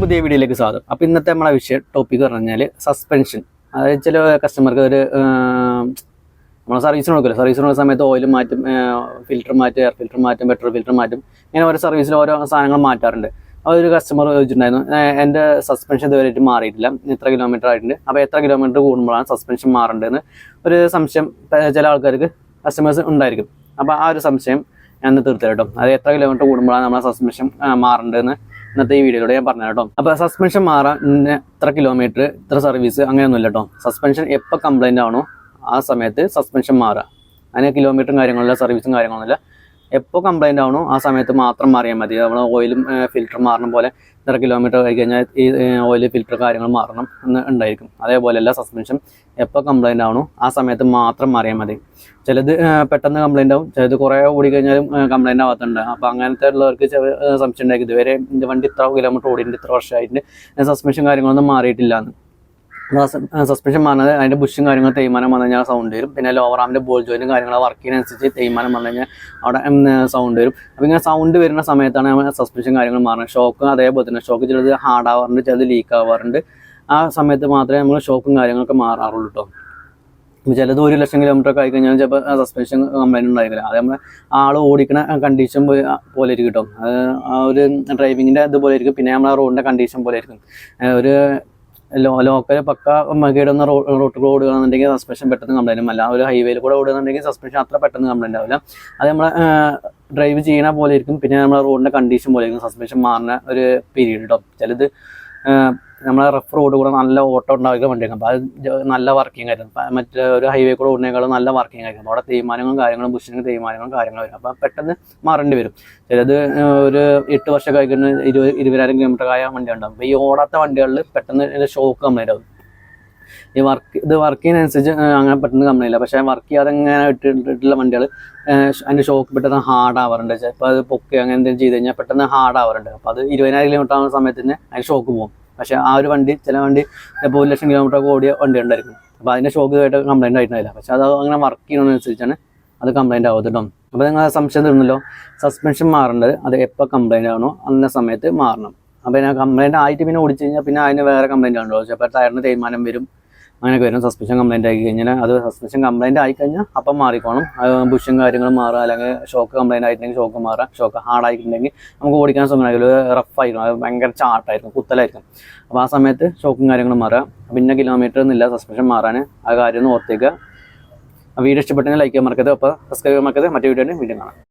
പുതിയ വീഡിയോയിലേക്ക് സ്വാഗതം. അപ്പോൾ ഇന്നത്തെ നമ്മളെ വിഷയം ടോപ്പിക് പറഞ്ഞാൽ സസ്പെൻഷൻ അതായത് ചില കസ്റ്റമർക്ക് ഒരു നമ്മൾ സർവീസിന് കൊടുക്കില്ല? സർവീസിന് കൊടുക്കുന്ന സമയത്ത് ഓയിൽ മാറ്റും ഫിൽറ്റർ മാറ്റും എയർ ഫിൽറ്റർ മാറ്റും പെട്രോൾ ഫിൽറ്റർ മാറ്റും ഇങ്ങനെ ഓരോ സർവീസിൽ ഓരോ സാധനങ്ങൾ മാറ്റാറുണ്ട്. അപ്പോൾ ഒരു കസ്റ്റമർ ചോദിച്ചിട്ടുണ്ടായിരുന്നു എന്റെ സസ്പെൻഷൻ ഇതുവരെയായിട്ട് മാറിയിട്ടില്ല. ഇത്ര കിലോമീറ്റർ ആയിട്ടുണ്ട്. അപ്പോൾ എത്ര കിലോമീറ്റർ കൂടുമ്പോഴാണ് സസ്പെൻഷൻ മാറേണ്ടതെന്ന്? ഒരു സംശയം ചില ആൾക്കാർക്ക് കസ്റ്റമേഴ്സ് ഉണ്ടായിരിക്കും. അപ്പോൾ ആ ഒരു സംശയം ഞാൻ ഇന്ന് തീർത്തരാം കേട്ടോ. അത് എത്ര കിലോമീറ്റർ കൂടുമ്പോഴാണ് നമ്മളെ സസ്പെൻഷൻ മാറേണ്ടതെന്ന് ഇന്നത്തെ ഈ വീഡിയോയിലൂടെ ഞാൻ പറഞ്ഞു കേട്ടോ. അപ്പോൾ സസ്പെൻഷൻ മാറാൻ ഇത്ര കിലോമീറ്റർ ഇത്ര സർവീസ് അങ്ങനെയൊന്നുമില്ല കേട്ടോ. സസ്പെൻഷൻ എപ്പോൾ കംപ്ലൈന്റ് ആണോ ആ സമയത്ത് സസ്പെൻഷൻ മാറുക അതിന് കിലോമീറ്ററും കാര്യങ്ങളില്ല സർവീസും കാര്യങ്ങളൊന്നുമില്ല. എപ്പോൾ കംപ്ലൈന്റ് ആവണോ ആ സമയത്ത് മാത്രം മാറിയാൽ മതി. നമ്മൾ ഓയിലും ഫിൽറ്റർ മാറണം പോലെ ഇത്ര കിലോമീറ്റർ ആയി കഴിഞ്ഞാൽ ഈ ഓയിൽ ഫിൽറ്റർ കാര്യങ്ങൾ മാറണം എന്ന് ഉണ്ടായിരിക്കും. അതേപോലെ എല്ലാ സസ്പെൻഷൻ എപ്പോൾ കംപ്ലൈന്റ് ആവണോ ആ സമയത്ത് മാത്രം മാറിയാൽ മതി. ചിലത് പെട്ടെന്ന് കംപ്ലൈന്റ് ആവും. ചിലത് കുറേ ഓടി കഴിഞ്ഞാലും കംപ്ലൈന്റ് ആവാത്തുണ്ട്. അപ്പോൾ അങ്ങനത്തെ ഉള്ളവർക്ക് സംശയം ഉണ്ടാക്കി ഇതുവരെ വണ്ടി ഇത്ര കിലോമീറ്റർ ഓടിയിട്ടുണ്ട് ഇത്ര വർഷമായിട്ട് സസ്പെൻഷൻ കാര്യങ്ങളൊന്നും മാറിയിട്ടില്ല എന്ന് സസ്പെൻഷൻ വന്നത് അതിന്റെ ബുഷും കാര്യങ്ങളും തേയ്മാനം വന്നു കഴിഞ്ഞാൽ സൗണ്ട് വരും. പിന്നെ ലോവർ ആമിന്റെ ബോൾ ജോയിനും കാര്യങ്ങളും വർക്ക് ചെയ്യുന്നതനുസരിച്ച് തേയ്മാനം വന്നു കഴിഞ്ഞാൽ അവിടെ സൗണ്ട് വരും. അപ്പോൾ ഇങ്ങനെ സൗണ്ട് വരുന്ന സമയത്താണ് സസ്പെൻഷൻ കാര്യങ്ങൾ മാറുന്നത്. ഷോക്ക് അതേപോലെ തന്നെ ഷോക്ക് ചിലത് ഹാർഡ് ആവാറുണ്ട് ചിലത് ലീക്ക് ആവാറുണ്ട്. ആ സമയത്ത് മാത്രമേ നമ്മൾ ഷോക്കും കാര്യങ്ങളൊക്കെ മാറാറുള്ളൂ കേട്ടോ ചിലത് ഒരു ലക്ഷം കിലോമീറ്റർ ഒക്കെ ആയി കഴിഞ്ഞാൽ ചിലപ്പോൾ സസ്പെൻഷൻ കംപ്ലൈന്റ് ഉണ്ടായിരിക്കില്ല. അത് നമ്മൾ ആൾ ഓടിക്കുന്ന കണ്ടീഷൻ പോലെ ഇരിക്കും കേട്ടോ അത് ആ ഒരു ഡ്രൈവിങ്ങിന്റെ ഇതുപോലെ ഇരിക്കും പിന്നെ നമ്മളെ റോഡിന്റെ കണ്ടീഷൻ പോലെ ഇരിക്കും ഒരു ലോക്കൽ പക്ക മകയിടുന്ന റോട്ട് ഓടുകയാണെന്നുണ്ടെങ്കിൽ സസ്പെൻഷൻ പെട്ടെന്ന് കംപ്ലൈന്റും അല്ല ഒരു ഹൈവേയിൽ കൂടെ ഓടുകയാണെന്നുണ്ടെങ്കിൽ സസ്പെൻഷൻ അത്ര പെട്ടെന്ന് കംപ്ലൈന്റ് ആവില്ല. അത് നമ്മൾ ഡ്രൈവ് ചെയ്യണ പോലെ ഇരിക്കും പിന്നെ നമ്മളെ റോഡിന്റെ കണ്ടീഷൻ പോലെ ഇരിക്കും സസ്പെൻഷൻ മാറുന്ന ഒരു പീരീഡ് കേട്ടോ ചിലത് നമ്മളെ റഫ് റോഡ് കൂടെ നല്ല ഓട്ടം ഉണ്ടാവുക വണ്ടിയാണ് അപ്പോൾ അത് നല്ല വർക്കിംഗ് ആയിരുന്നു. അപ്പം മറ്റേ ഒരു ഹൈവേ കൂടെ ഓടുന്നേക്കാളും നല്ല വർക്കിംഗ് ആയിരുന്നു. അവിടെ തീരുമാനങ്ങളും കാര്യങ്ങളും ബുഷിന്റെ തീരുമാനങ്ങളും കാര്യങ്ങളും വരും. അപ്പോൾ പെട്ടെന്ന് മാറേണ്ടി വരും. ചിലത് ഒരു എട്ട് വർഷം കഴിക്കുന്ന ഇരുപത് ഇരുപതിനായിരം കിലോമീറ്റർ ആയ വണ്ടി ഉണ്ടാകും അപ്പോൾ ഈ ഓടാത്ത വണ്ടികളിൽ പെട്ടെന്ന് ഷോക്ക് കംപ്ലൈന്റ് ആവും ഈ വർക്ക് ഇത് വർക്ക് ചെയ്യുന്നതനുസരിച്ച് അങ്ങനെ പെട്ടെന്ന് കമ്പനിയില്ല പക്ഷേ വർക്ക് ചെയ്യാതെ ഇങ്ങനെ ഇട്ടിട്ടുള്ള വണ്ടികൾ അതിന്റെ ഷോക്ക് പെട്ടെന്ന് ഹാർഡ് ആവാറുണ്ട്. ചിലപ്പോൾ അത് പൊക്കി അങ്ങനെ എന്തെങ്കിലും ചെയ്ത് കഴിഞ്ഞാൽ പെട്ടെന്ന് ഹാർഡ് ആവാറുണ്ട്. അപ്പോൾ അത് ഇരുപതിനായിരം കിലോമീറ്റർ ആവുന്ന സമയത്ത് തന്നെ അതിന് ഷോക്ക് പോകും. പക്ഷേ ആ ഒരു വണ്ടി ചില വണ്ടി ഇപ്പോൾ ഒരു ലക്ഷം കിലോമീറ്റർ ഓടിയ വണ്ടി ഉണ്ടായിരിക്കും. അപ്പോൾ അതിന്റെ ഷോക്ക് ആയിട്ട് കംപ്ലൈന്റ് ആയിട്ടുണ്ടായില്ല. പക്ഷേ അത് അങ്ങനെ വർക്ക് ചെയ്യുന്നതനുസരിച്ചാണ് അത് കംപ്ലൈന്റ് ആവുന്നത് കേട്ടോ അപ്പോൾ നിങ്ങൾ സംശയം തീർന്നല്ലോ? സസ്പെൻഷൻ മാറേണ്ടത് അത് എപ്പോൾ കംപ്ലൈന്റ് ആവണോ അന്ന സമയത്ത് മാറണം. അപ്പോൾ ഞാൻ കംപ്ലൈന്റ് ആയിട്ട് പിന്നെ ഓടിച്ച് കഴിഞ്ഞാൽ പിന്നെ അതിന് വേറെ കംപ്ലൈന്റ് ആണല്ലോ. ചിലപ്പോൾ ടയറിന് തേയ്മാനം വരും. അങ്ങനെയൊക്കെ വരും. സസ്പെൻഷൻ കംപ്ലൈന്റ് ആയി കഴിഞ്ഞാൽ അത് സസ്പെൻഷൻ കംപ്ലൈന്റ് ആയി കഴിഞ്ഞാൽ അപ്പം മാറിക്കോണം ബുഷും കാര്യങ്ങളും മാറുക അല്ലെങ്കിൽ ഷോക്ക് കംപ്ലൈന്റ് ആയിട്ടുണ്ടെങ്കിൽ ഷോക്ക് മാറുക. ഷോക്ക് ഹാർഡ് ആയിട്ടുണ്ടെങ്കിൽ നമുക്ക് ഓടിക്കാൻ സമയത്ത് റഫ് ആയിരിക്കും. അത് ഭയങ്കര ചാട്ടായിരിക്കും കുത്തലായിരിക്കും. അപ്പോൾ ആ സമയത്ത് ഷോക്കും കാര്യങ്ങളും മാറുക. പിന്നെ കിലോമീറ്റർ എന്നില്ല സസ്പെൻഷൻ മാറാൻ ആ കാര്യം ഒന്ന് ഓർത്തേക്കുക വീഡിയോ ഇഷ്ടപ്പെട്ടെങ്കിൽ ലൈക്ക് ചെയ്യാൻ മറക്കരുത്. അപ്പോൾ സബ്സ്ക്രൈബ് ചെയ്യാൻ മറക്കരുത്. മറ്റേ വീഡിയോ വീണ്ടും കാണാം.